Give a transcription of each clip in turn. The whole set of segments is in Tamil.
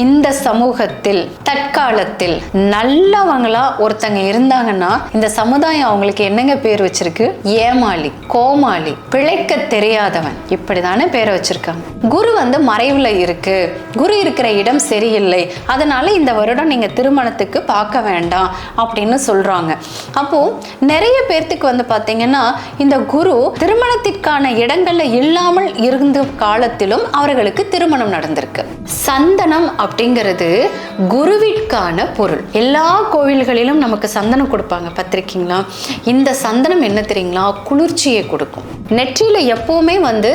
இந்த சமூகத்தில் தற்காலத்தில் நல்லவங்களா ஒருத்தங்க இருந்தாங்கன்னா இந்த சமுதாயம் அவங்களுக்கு என்னங்க பேர் வச்சிருக்கு? ஏமாளி கோமாளி பிழைக்க தெரியாதவன். இப்படிதானே பேரை வச்சிருக்காங்க. குரு வந்து மறைவுல இருக்கு. குரு இருக்கிற இடம் சரியில்லை. அதனால இந்த வருடம் நீங்க திருமணத்துக்கு பார்க்க வேண்டாம் அப்படின்னு சொல்றாங்க. அப்போ நிறைய பேர்த்துக்கு வந்து பாத்தீங்கன்னா இந்த குரு திருமணத்திற்கான இடங்கள்ல இல்லாமல் இருந்த காலத்திலும் அவர்களுக்கு திருமணம் நடந்திருக்கு. சந்தனம் அப்படிங்கிறது குருவிற்கான பொருள். எல்லா கோவில்களிலும் நமக்கு சந்தனம் கொடுப்பாங்க பார்த்திருக்கீங்களா இந்த சந்தனம் என்ன தெரியுங்களா? குளிர்ச்சியை கொடுக்கும். நெற்றியில எப்பவுமே வந்து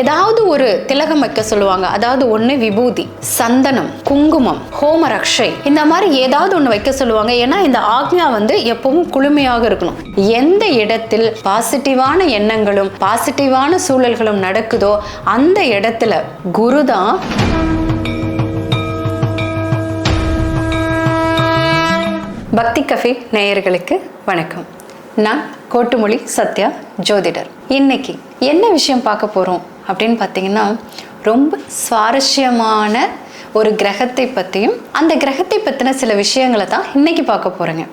ஏதாவது ஒரு திலகம் வைக்க சொல்லுவாங்க. அதாவது ஒன்று விபூதி சந்தனம் குங்குமம் ஹோம ரக்ஷை இந்த மாதிரி ஏதாவது ஒன்று வைக்க சொல்லுவாங்க. ஏன்னா இந்த ஆக்ஞா வந்து எப்பவும் குளுமையாக இருக்கணும். எந்த இடத்தில் பாசிட்டிவான எண்ணங்களும் பாசிட்டிவான சூழல்களும் நடக்குதோ அந்த இடத்துல குரு தான் பக்தி கஃபே நேயர்களுக்கு வணக்கம். நான் கோட்டுமொழி சத்யா ஜோதிடர். இன்னைக்கு என்ன விஷயம் பார்க்க போகிறோம் அப்படின்னு பார்த்தீங்கன்னா ரொம்ப சுவாரஸ்யமான ஒரு கிரகத்தை பற்றியும் அந்த கிரகத்தை பற்றின சில விஷயங்களை தான் இன்னைக்கு பார்க்க போகிறேங்க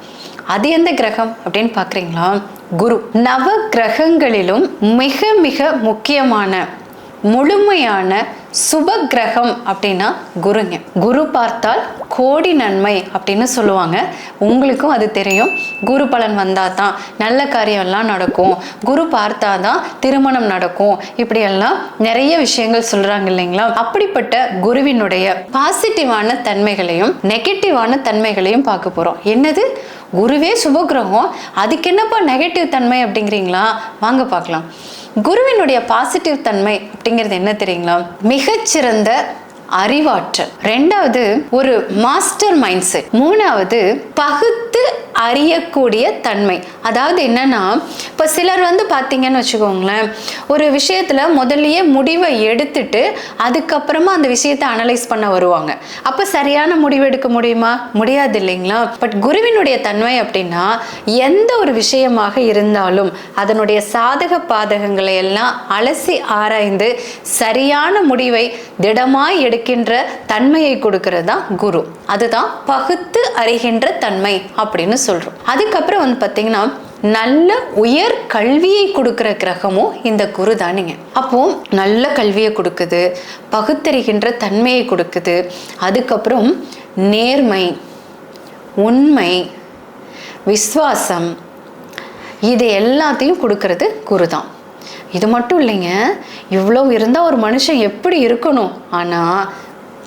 அது எந்த கிரகம் அப்படின்னு பார்க்குறீங்களா? குரு. நவ கிரகங்களிலும் மிக மிக முக்கியமான முழுமையான சுப கிரகம் அப்படின்னா குருங்க. குரு பார்த்தால் கோடி நன்மை அப்படின்னு சொல்லுவாங்க. உங்களுக்கும் அது தெரியும். குரு பலன் வந்தால் தான் நல்ல காரியம்லாம் நடக்கும். குரு பார்த்தா தான் திருமணம் நடக்கும். இப்படியெல்லாம் நிறைய விஷயங்கள் சொல்கிறாங்க இல்லைங்களா? அப்படிப்பட்ட குருவினுடைய பாசிட்டிவான தன்மைகளையும் நெகட்டிவான தன்மைகளையும் பார்க்க போகிறோம் என்னது? குருவே சுபகிரகம். அதுக்கு என்னப்பா நெகட்டிவ் தன்மை அப்படிங்கிறீங்களா? வாங்க பார்க்கலாம். குருவினுடைய பாசிட்டிவ் தன்மை அப்படிங்கிறது என்ன தெரியுங்களா? மிகச்சிறந்த அறிவாற்றல். ரெண்டாவது ஒரு மாஸ்டர் மைண்ட் செட் மூணாவது பகுத்து அறியக்கூடிய தன்மை. அதாவது என்னன்னா இப்போ சிலர் வந்து பார்த்தீங்கன்னு வச்சுக்கோங்களேன் ஒரு விஷயத்துல முதல்லயே முடிவை எடுத்துட்டு அதுக்கப்புறமா அந்த விஷயத்தை அனலைஸ் பண்ண வருவாங்க. அப்போ சரியான முடிவு எடுக்க முடியுமா? முடியாது இல்லைங்களா? பட் குருவினுடைய தன்மை அப்படின்னா எந்த ஒரு விஷயமாக இருந்தாலும் அதனுடைய சாதக பாதகங்களை எல்லாம் அலசி ஆராய்ந்து சரியான முடிவை திடமாய் இருக்கின்ற தன்மையை கொடுக்கிறது தான் குரு. அதுதான் பகுத்து அறிகின்ற தன்மை அப்படின்னு சொல்றோம். அதுக்கப்புறம் வந்து பார்த்தீங்கன்னா நல்ல உயர் கல்வியை கொடுக்கிற கிரகமும் இந்த குரு தானுங்க. அப்போ நல்ல கல்வியை கொடுக்குது பகுத்தறிகின்ற தன்மையை கொடுக்குது. அதுக்கப்புறம் நேர்மை உண்மை விஸ்வாசம் இது எல்லாத்தையும் கொடுக்கறது குரு தான். இது மட்டும் இல்லைங்க இவ்வளோ இருந்தால் ஒரு மனுஷன் எப்படி இருக்கணும்? ஆனால்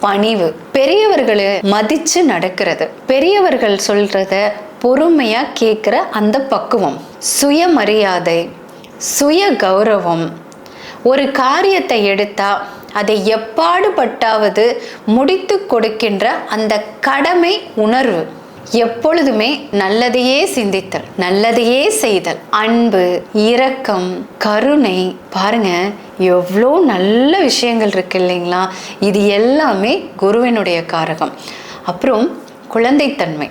பணிவு. பெரியவர்களை மதித்து நடக்கிறது. பெரியவர்கள் சொல்கிறத பொறுமையாக கேட்குற அந்த பக்குவம். சுயமரியாதை சுய கௌரவம் ஒரு காரியத்தை எடுத்தா அதை எப்பாடுபட்டாவது முடித்து கொடுக்கின்ற அந்த கடமை உணர்வு. எப்பொழுதுமே நல்லதையே சிந்தித்தல் நல்லதையே செய்தல். அன்பு இரக்கம் கருணை. பாருங்க எவ்வளோ நல்ல விஷயங்கள் இருக்கு இல்லைங்களா? இது எல்லாமே குருவினுடைய காரகம். அப்புறம் குழந்தைத்தன்மை.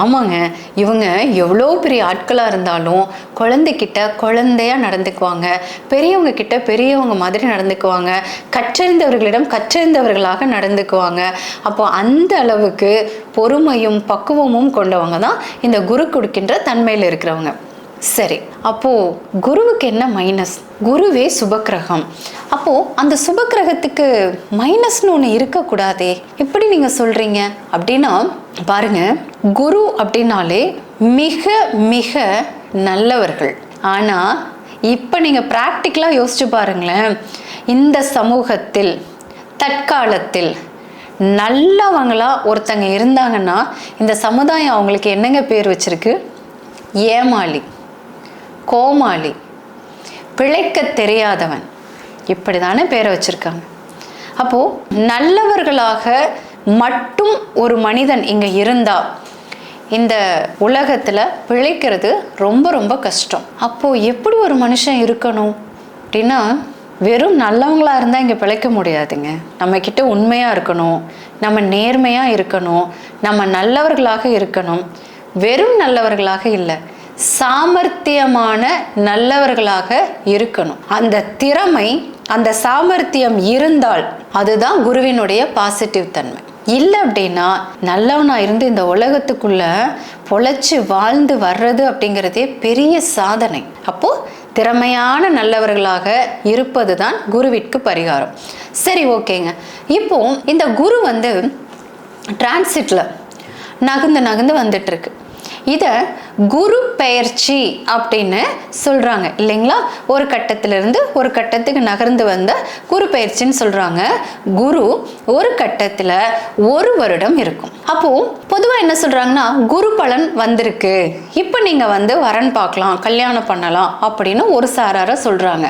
ஆமாங்க. இவங்க எவ்வளோ பெரிய ஆட்களாக இருந்தாலும் குழந்தைக்கிட்ட குழந்தையா நடந்துக்குவாங்க. பெரியவங்க கிட்ட பெரியவங்க மாதிரி நடந்துக்குவாங்க. கற்றறிந்தவர்களிடம் கற்றறிந்தவர்களாக நடந்துக்குவாங்க. அப்போ அந்த அளவுக்கு பொறுமையும் பக்குவமும் கொண்டவங்க தான் இந்த குரு கொடுக்கின்ற தன்மையில் இருக்கிறவங்க. சரி அப்போ குருவுக்கு என்ன மைனஸ் குருவே சுபக்கிரகம். அப்போது அந்த சுபக்கிரகத்துக்கு மைனஸ்னு ஒன்று இருக்கக்கூடாதே. எப்படி நீங்கள் சொல்கிறீங்க அப்படின்னா பாருங்க. குரு அப்படின்னாலே மிக மிக நல்லவர்கள். ஆனால் இப்போ நீங்கள் ப்ராக்டிக்கலாக யோசிச்சு பாருங்களேன். இந்த சமூகத்தில் தற்காலத்தில் நல்லவங்களாக ஒருத்தங்க இருந்தாங்கன்னா இந்த சமுதாயம் அவங்களுக்கு என்னங்க பேர் வச்சிருக்கு? ஏமாளி கோமாளி பிழைக்க தெரியாதவன். இப்படி தானே பேரை வச்சுருக்காங்க. அப்போது நல்லவர்களாக மட்டும் ஒரு மனிதன் இங்கே இருந்தால் இந்த உலகத்தில் பிழைக்கிறது ரொம்ப ரொம்ப கஷ்டம். அப்போது எப்படி ஒரு மனுஷன் இருக்கணும்? அப்படின்னா வெறும் நல்லவங்களாக இருந்தால் இங்கே பிழைக்க முடியாதுங்க. நம்மக்கிட்ட உண்மையாக இருக்கணும். நம்ம நேர்மையாக இருக்கணும். நம்ம நல்லவர்களாக இருக்கணும். வெறும் நல்லவர்களாக இல்லை சாமர்த்தியமான நல்லவர்களாக இருக்கணும். அந்த திறமை அந்த சாமர்த்தியம் இருந்தால் அதுதான் குருவினுடைய பாசிட்டிவ் தன்மை. இல்லை அப்படின்னா நல்லவனாக இருந்து இந்த உலகத்துக்குள்ள பொழைச்சி வாழ்ந்து வர்றது அப்படிங்கிறதே பெரிய சாதனை. அப்போ திறமையான நல்லவர்களாக இருப்பது தான் குருவிற்கு பரிகாரம். சரி ஓகேங்க. இப்போ இந்த குரு வந்து டிரான்சிட்ல நகுந்து நகுந்து வந்துட்டு இருக்கு. இதை குரு பெயர்ச்சி அப்படின்னு சொல்கிறாங்க இல்லைங்களா? ஒரு கட்டத்திலிருந்து ஒரு கட்டத்துக்கு நகர்ந்து வந்த குரு பெயர்ச்சின்னு சொல்கிறாங்க குரு ஒரு கட்டத்தில் ஒரு வருடம் இருக்கும். அப்போ பொதுவாக என்ன சொல்றாங்கன்னா குரு பலன் வந்திருக்கு. இப்போ நீங்கள் வந்து வரன் பார்க்கலாம் கல்யாணம் பண்ணலாம் அப்படின்னு ஒரு சாரார சொல்கிறாங்க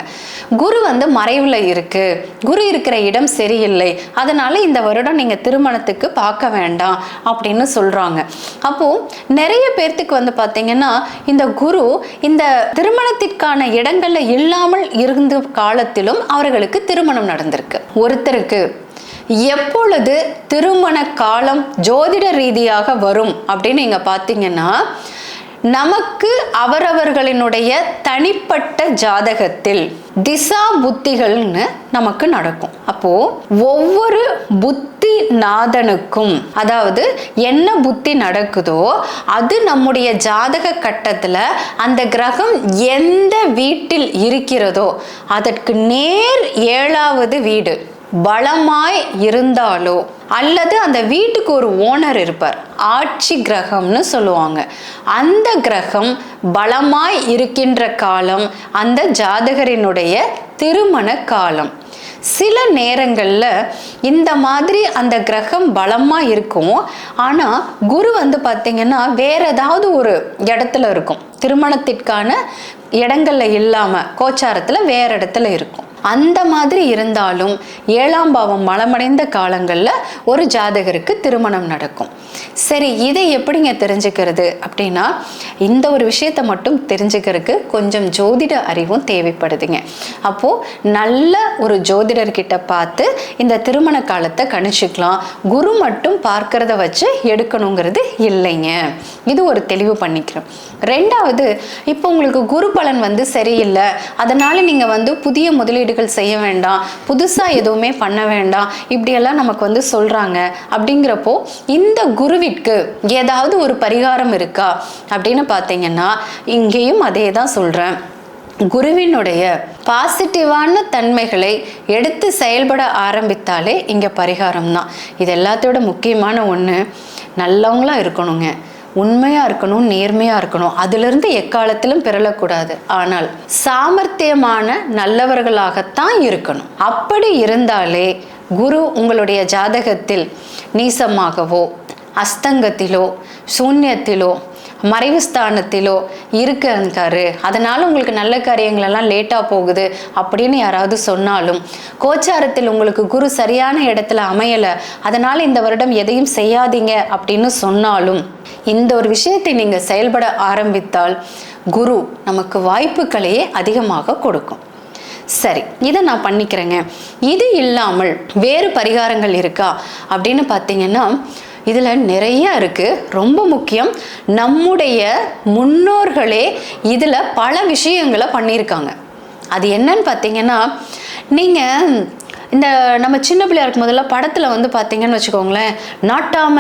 குரு வந்து மறைவில் இருக்கு. குரு இருக்கிற இடம் சரியில்லை. அதனால இந்த வருடம் நீங்கள் திருமணத்துக்கு பார்க்க வேண்டாம் அப்படின்னு சொல்கிறாங்க அப்போ நிறைய பேர் பேர்த்துக்கு வந்து பார்த்தீங்கன்னா இந்த குரு இந்த திருமணத்திற்கான இடங்கள்ல இல்லாமல் இருந்த காலத்திலும் அவர்களுக்கு திருமணம் நடந்திருக்கு. ஒருத்தருக்கு எப்பொழுது திருமண காலம் ஜோதிட ரீதியாக வரும் அப்படின்னு நீங்க பார்த்தீங்கன்னா நமக்கு அவரவர்களினுடைய தனிப்பட்ட ஜாதகத்தில் திசா புத்திகள்னு நமக்கு நடக்கும். அப்போ ஒவ்வொரு புத்தி நாதனுக்கும் அதாவது என்ன புத்தி நடக்குதோ அது நம்முடைய ஜாதக கட்டத்துல அந்த கிரகம் எந்த வீட்டில் இருக்கிறதோ அதற்கு நேர் ஏழாவது வீடு பலமாய் இருந்தாலோ அல்லது அந்த வீட்டுக்கு ஒரு ஓனர் இருப்பார். ஆட்சி கிரகம்னு சொல்லுவாங்க. அந்த கிரகம் பலமாய் இருக்கின்ற காலம் அந்த ஜாதகரினுடைய திருமண காலம். சில நேரங்களில் இந்த மாதிரி அந்த கிரகம் பலமாக இருக்கும் ஆனால் குரு வந்து பார்த்தீங்கன்னா வேற ஏதாவது ஒரு இடத்துல இருக்கும். திருமணத்திற்கான இடங்களில் இல்லாமல் கோச்சாரத்தில் வேற இடத்துல இருக்கும். அந்த மாதிரி இருந்தாலும் ஏழாம் பாவம் மலமடைந்த காலங்களில் ஒரு ஜாதகருக்கு திருமணம் நடக்கும். சரி இதை எப்படிங்க தெரிஞ்சுக்கிறது? அப்படின்னா இந்த ஒரு விஷயத்தை மட்டும் தெரிஞ்சுக்கிறதுக்கு கொஞ்சம் ஜோதிட அறிவும் தேவைப்படுதுங்க. அப்போது நல்ல ஒரு ஜோதிடர்கிட்ட பார்த்து இந்த திருமண காலத்தை கணிச்சுக்கலாம். குரு மட்டும் பார்க்கறத வச்சு எடுக்கணுங்கிறது இல்லைங்க. இது ஒரு தெளிவு பண்ணிக்கிறோம். ரெண்டாவது இப்போ உங்களுக்கு குரு பலன் வந்து சரியில்லை. அதனால் நீங்கள் வந்து புதிய முதலீடு முதலீடுகள் செய்ய வேண்டாம் புதுசாக எதுவுமே பண்ண வேண்டாம் இப்படியெல்லாம் நமக்கு வந்து சொல்கிறாங்க அப்படிங்கிறப்போ இந்த குருவிற்கு ஏதாவது ஒரு பரிகாரம் இருக்கா? அப்படின்னு பார்த்தீங்கன்னா இங்கேயும் அதே தான் சொல்கிறேன் குருவினுடைய பாசிட்டிவான தன்மைகளை எடுத்து செயல்பட ஆரம்பித்தாலே இங்கே பரிகாரம் தான் இது எல்லாத்தோட முக்கியமான ஒன்று நல்லவங்களாக இருக்கணுங்க. உண்மையாக இருக்கணும் நேர்மையாக இருக்கணும். அதிலிருந்து எக்காலத்திலும் பிறளக்கூடாது ஆனால் சாமர்த்தியமான நல்லவர்களாகத்தான் இருக்கணும். அப்படி இருந்தாலே குரு உங்களுடைய ஜாதகத்தில் நீசமாகவோ அஸ்தங்கத்திலோ சூன்யத்திலோ மறைவு ஸ்தானத்திலோ இருக்காரு அதனால உங்களுக்கு நல்ல காரியங்கள் எல்லாம் லேட்டாக போகுது அப்படின்னு யாராவது சொன்னாலும் கோச்சாரத்தில் உங்களுக்கு குரு சரியான இடத்துல அமையலை அதனால இந்த வருடம் எதையும் செய்யாதீங்க அப்படின்னு சொன்னாலும் இந்த ஒரு விஷயத்தை நீங்கள் செயல்பட ஆரம்பித்தால் குரு நமக்கு வாய்ப்புகளையே அதிகமாக கொடுக்கும். சரி இதை நான் பண்ணிக்கிறேங்க. இது இல்லாமல் வேறு பரிகாரங்கள் இருக்கா அப்படின்னு பார்த்தீங்கன்னா இதில் நிறைய இருக்குது ரொம்ப முக்கியம். நம்முடைய முன்னோர்களே இதில் பல விஷயங்களை பண்ணியிருக்காங்க. அது என்னன்னு பார்த்தீங்கன்னா நீங்கள் இந்த நம்ம சின்ன பிள்ளையா இருக்கும் போதெல்லாம் படத்தில் வந்து பார்த்தீங்கன்னு வச்சுக்கோங்களேன் நாட்டாம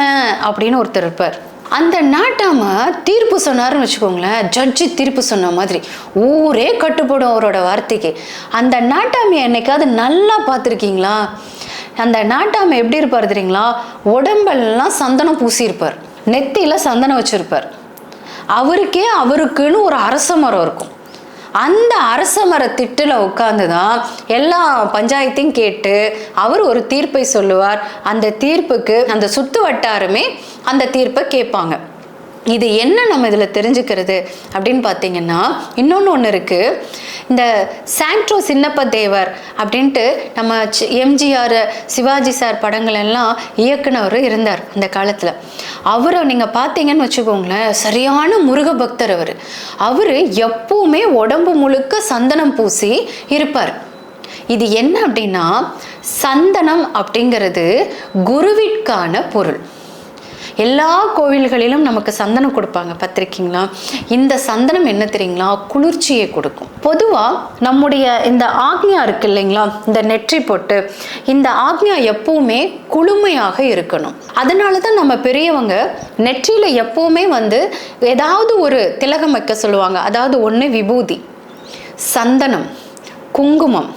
அப்படின்னு ஒருத்தர் இருப்பார். அந்த நாட்டாம தீர்ப்பு சொன்னார்னு வச்சுக்கோங்களேன் ஜட்ஜி தீர்ப்பு சொன்ன மாதிரி ஊரே கட்டுப்படும் அவரோட வார்த்தைக்கு. அந்த நாட்டாமையை என்னைக்காவது நல்லா பார்த்துருக்கீங்களா? அந்த நாட்டாமை எப்படி இருப்பார் தெரியுங்களா? உடம்பெல்லாம் சந்தனம் பூசியிருப்பார். நெத்தியில் சந்தனம் வச்சுருப்பார். அவருக்கே அவருக்குன்னு ஒரு அரச மரம் இருக்கும். அந்த அரச மர திட்டில் உட்காந்து தான் எல்லா பஞ்சாயத்தையும் கேட்டு அவர் ஒரு தீர்ப்பை சொல்லுவார். அந்த தீர்ப்புக்கு அந்த சுத்து வட்டாரமே அந்த தீர்ப்பை கேட்பாங்க. இது என்ன நம்ம இதில் தெரிஞ்சுக்கிறது அப்படின்னு பார்த்தீங்கன்னா இன்னொன்று ஒன்று இருக்குது இந்த சாண்ட்ரோ சின்னப்ப தேவர் அப்படின்ட்டு நம்ம எம்ஜிஆர் சிவாஜி சார் படங்கள் எல்லாம் இயக்குனவர் இருந்தார் அந்த காலத்தில். அவரை நீங்கள் பார்த்தீங்கன்னு வச்சுக்கோங்களேன் சரியான முருக பக்தர் அவர். அவர் எப்பவுமே உடம்பு முழுக்க சந்தனம் பூசி இருப்பார். இது என்ன அப்படின்னா சந்தனம் அப்படிங்கிறது குருவிற்கான பொருள். எல்லா கோவில்களிலும் நமக்கு சந்தனம் கொடுப்பாங்க பார்த்துருக்கீங்களா இந்த சந்தனம் என்ன தெரியுங்களா? குளிர்ச்சியை கொடுக்கும். பொதுவாக நம்முடைய இந்த ஆக்ஞா இருக்கு இல்லைங்களா? இந்த நெற்றி போட்டு இந்த ஆக்ஞா எப்பவுமே குளுமையாக இருக்கணும். அதனால தான் நம்ம பெரியவங்க நெற்றியில் எப்பவுமே வந்து ஏதாவது ஒரு திலகம் வைக்க சொல்லுவாங்க. அதாவது ஒன்று விபூதி சந்தனம் குங்குமம்.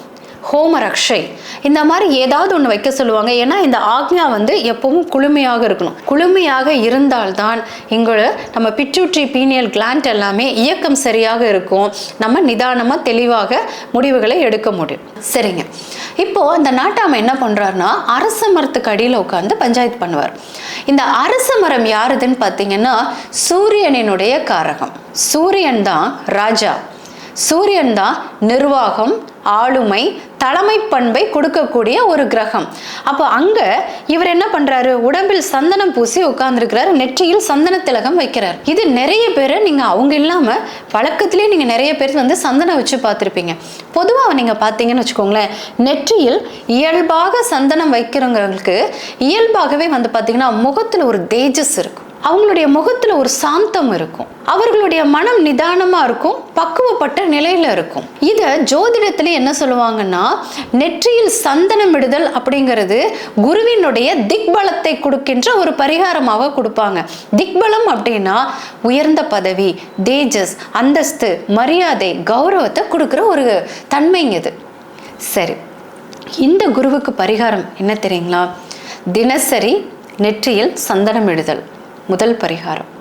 ஹோம ரக்ஷை இந்த மாதிரி ஏதாவது ஒன்று வைக்க சொல்லுவாங்க. ஏன்னா இந்த ஆக்ஞா வந்து எப்பவும் குளுமையாக இருக்கணும். குளுமையாக இருந்தால்தான் இங்கே நம்ம பிச்சுட்ரி பீனியல் கிளாண்ட் எல்லாமே இயக்கம் சரியாக இருக்கும். நம்ம நிதானமாக தெளிவாக முடிவுகளை எடுக்க முடியும். சரிங்க. இப்போ அந்த நாட்டாம என்ன பண்ணுறாருன்னா அரச மரத்துக்கு அடியில் உட்காந்து பஞ்சாயத்து பண்ணுவார். இந்த அரச மரம் யாருதுன்னு பார்த்தீங்கன்னா சூரியனினுடைய காரகம். சூரியன் தான் ராஜா. சூரியன் தான் நிர்வாகம். ஆளுமை தலைமை பண்பை கொடுக்கக்கூடிய ஒரு கிரகம். அப்போ அங்க இவர் என்ன பண்றாரு? உடம்பில் சந்தனம் பூசி உட்கார்ந்துருக்கிறார். நெற்றியில் சந்தன திலகம் வைக்கிறார். இது நிறைய பேர் நீங்க அவங்க இல்லாம வழக்கத்திலேயே நீங்க நிறைய பேர் வந்து சந்தனம் வச்சு பார்த்துருப்பீங்க. பொதுவாக நீங்க பார்த்தீங்கன்னு வச்சுக்கோங்களேன் நெற்றியில் இயல்பாக சந்தனம் வைக்கிறவங்களுக்கு இயல்பாகவே வந்து பார்த்தீங்கன்னா முகத்தில் ஒரு தேஜஸ் இருக்கும். அவங்களுடைய முகத்துல ஒரு சாந்தம் இருக்கும். அவர்களுடைய மனம் நிதானமா இருக்கும். பக்குவப்பட்ட நிலையில இருக்கும். இத ஜோதிடத்துல என்ன சொல்லுவாங்கன்னா நெற்றியில் சந்தனம் இடுதல் அப்படிங்கிறது குருவினுடைய திக்பலத்தை கொடுக்கின்ற ஒரு பரிகாரமாக கொடுப்பாங்க. திக்பலம் அப்படின்னா உயர்ந்த பதவி தேஜஸ் அந்தஸ்து மரியாதை கௌரவத்தை கொடுக்குற ஒரு தன்மைங்க இது. சரி. இந்த குருவுக்கு பரிகாரம் என்ன தெரியுங்களா? தினசரி நெற்றியில் சந்தனம் இடுதல் முதல் பரிகாரம்.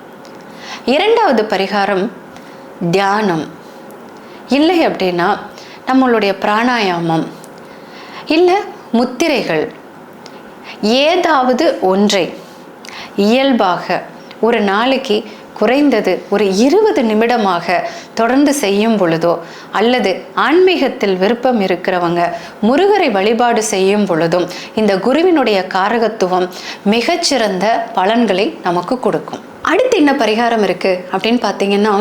இரண்டாவது பரிகாரம் தியானம். இல்லை அப்படின்னா நம்மளுடைய பிராணாயாமம். இல்லை முத்திரைகள். ஏதாவது ஒன்றை இயல்பாக ஒரு நாளைக்கு குறைந்தது ஒரு இருபது நிமிடமாக தொடர்ந்து செய்யும் பொழுதோ அல்லது ஆன்மீகத்தில் விருப்பம் இருக்கிறவங்க முருகரை வழிபாடு செய்யும் பொழுதும் இந்த குருவினுடைய காரகத்துவம் மிகச்சிறந்த பலன்களை நமக்கு கொடுக்கும். அடுத்து என்ன பரிகாரம் இருக்குது அப்படின்னு பார்த்தீங்கன்னா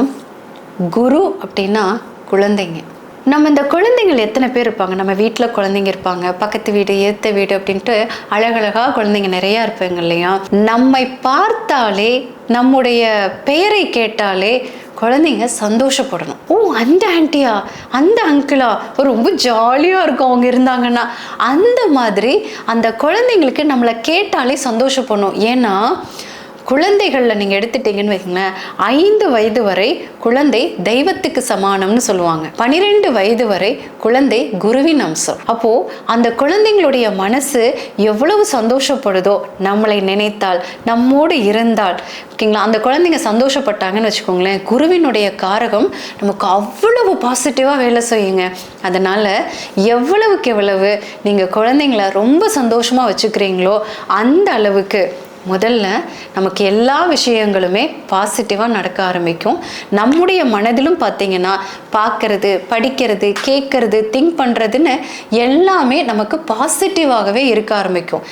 குரு அப்படின்னா குழந்தைங்க. நம்ம இந்த குழந்தைங்கள் எத்தனை பேர் இருப்பாங்க? நம்ம வீட்டில் குழந்தைங்க இருப்பாங்க பக்கத்து வீடு ஏத்த வீடு அப்படின்ட்டு அழகழகாக குழந்தைங்க நிறையா இருப்பாங்க இல்லையா? நம்மை பார்த்தாலே நம்முடைய பெயரை கேட்டாலே குழந்தைங்க சந்தோஷப்படணும். ஓ அந்த ஆண்டியா? அந்த அங்கிளா? ரொம்ப ஜாலியாக இருக்கும் அவங்க இருந்தாங்கன்னா. அந்த மாதிரி அந்த குழந்தைங்களுக்கு நம்மளை கேட்டாலே சந்தோஷப்படணும். ஏன்னா குழந்தைகளில் நீங்கள் எடுத்துட்டீங்கன்னு வைங்களேன் ஐந்து வயது வரை குழந்தை தெய்வத்துக்கு சமானம்னு சொல்லுவாங்க. பனிரெண்டு வயது வரை குழந்தை குருவின் அம்சம். அப்போது அந்த குழந்தைங்களுடைய மனசு எவ்வளவு சந்தோஷப்படுதோ நம்மளை நினைத்தால் நம்மோடு இருந்தால் ஓகேங்களா? அந்த குழந்தைங்க சந்தோஷப்பட்டாங்கன்னு வச்சுக்கோங்களேன் குருவினுடைய காரகம் நமக்கு அவ்வளவு பாசிட்டிவாக வேலை செய்யுங்க. அதனால் எவ்வளவுக்கு எவ்வளவு நீங்கள் குழந்தைங்கள ரொம்ப சந்தோஷமாக வச்சுக்கிறீங்களோ அந்த அளவுக்கு முதல்ல நமக்கு எல்லா விஷயங்களுமே பாசிட்டிவாக நடக்க ஆரம்பிக்கும். நம்முடைய மனதிலும் பார்த்திங்கன்னா பார்க்கறது படிக்கிறது கேட்கறது திங்க் பண்ணுறதுன்னு எல்லாமே நமக்கு பாசிட்டிவாகவே இருக்க ஆரம்பிக்கும்.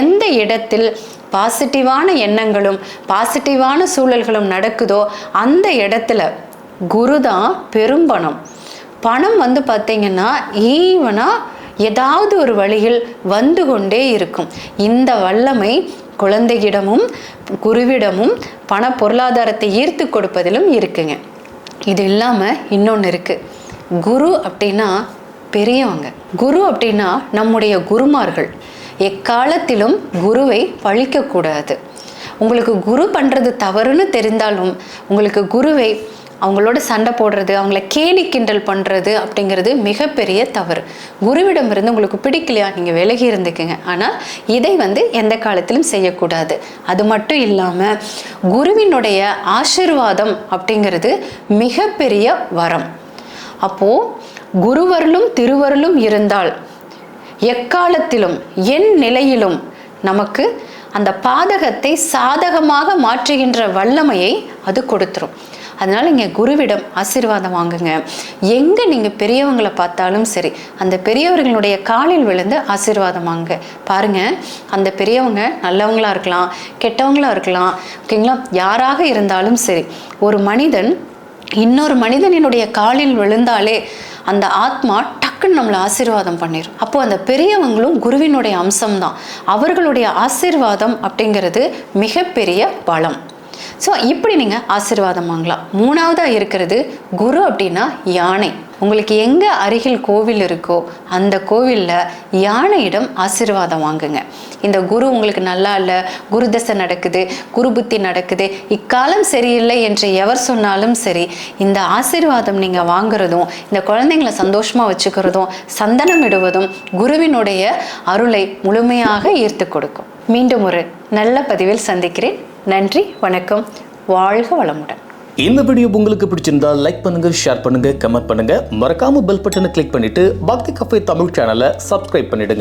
எந்த இடத்தில் பாசிட்டிவான எண்ணங்களும் பாசிட்டிவான சூழல்களும் நடக்குதோ அந்த இடத்துல குரு தான் பெரும்பணம். பணம் வந்து பார்த்திங்கன்னா ஈவனாக ஏதாவது ஒரு வழியில் வந்து கொண்டே இருக்கும். இந்த வல்லமை குழந்தையிடமும் குருவிடமும் பண பொருளாதாரத்தை ஈர்த்து கொடுப்பதிலும் இருக்குங்க. இது இல்லாமல் இன்னொன்று இருக்குது குரு அப்படின்னா பெரியவங்க. குரு அப்படின்னா நம்முடைய குருமார்கள். எக்காலத்திலும் குருவை பழிக்கக்கூடாது. உங்களுக்கு குரு பண்ணுறது தவறுன்னு தெரிந்தாலும் உங்களுக்கு குருவை அவங்களோட சண்டை போடுறது அவங்கள கேலி கிண்டல் பண்ணுறது அப்படிங்கிறது மிகப்பெரிய தவறு. குருவிடமிருந்து உங்களுக்கு பிடிக்கலையா? நீங்கள் விலகி இருந்துக்குங்க. ஆனால் இதை வந்து எந்த காலத்திலும் செய்யக்கூடாது. அது மட்டும் இல்லாமல் குருவினுடைய ஆசிர்வாதம் அப்படிங்கிறது மிகப்பெரிய வரம். அப்போது குருவருளும் திருவருளும் இருந்தால் எக்காலத்திலும் என் நிலையிலும் நமக்கு அந்த பாதகத்தை சாதகமாக மாற்றுகின்ற வல்லமையை அது கொடுத்துரும். அதனால் இங்கே குருவிடம் ஆசீர்வாதம் வாங்குங்க. எங்கே நீங்கள் பெரியவங்களை பார்த்தாலும் சரி அந்த பெரியவர்களுடைய காலில் விழுந்து ஆசீர்வாதம் வாங்க பாருங்கள் அந்த பெரியவங்க நல்லவங்களாக இருக்கலாம் கெட்டவங்களாக இருக்கலாம். ஓகேங்களா? யாராக இருந்தாலும் சரி ஒரு மனிதன் இன்னொரு மனிதனினுடைய காலில் விழுந்தாலே அந்த ஆத்மா டக்குன்னு நம்மளை ஆசீர்வாதம் பண்ணிடும் அப்போ அந்த பெரியவங்களும் குருவினுடைய அம்சம்தான். அவர்களுடைய ஆசீர்வாதம் அப்படிங்கிறது மிகப்பெரிய பலம். ஸோ இப்படி நீங்கள் ஆசீர்வாதம் வாங்கலாம். மூணாவதாக இருக்கிறது குரு அப்படின்னா யானை. உங்களுக்கு எங்கே அருகில் கோவில் இருக்கோ அந்த கோவிலில் யானையிடம் ஆசீர்வாதம் வாங்குங்க. இந்த குரு உங்களுக்கு நல்லா இல்லை குரு தசை நடக்குது குரு புத்தி நடக்குது இக்காலம் சரியில்லை என்று எவர் சொன்னாலும் சரி இந்த ஆசீர்வாதம் நீங்கள் வாங்குறதும் இந்த குழந்தைங்களை சந்தோஷமாக வச்சுக்கிறதும் சந்தனம் இடுவதும் குருவினுடைய அருளை முழுமையாக ஈர்த்து கொடுக்கும். மீண்டும் ஒரு நல்ல பதிவில் சந்திக்கிறேன். நன்றி வணக்கம். வாழ்க வளமுடன். இந்த வீடியோ உங்களுக்கு பிடிச்சிருந்தா லைக் பண்ணுங்க ஷேர் பண்ணுங்க கமெண்ட் பண்ணுங்க. மறக்காம பெல் பட்டனை கிளிக் பண்ணிட்டு பக்தி கஃபே தமிழ் சேனலை சப்ஸ்கிரைப் பண்ணிடுங்க.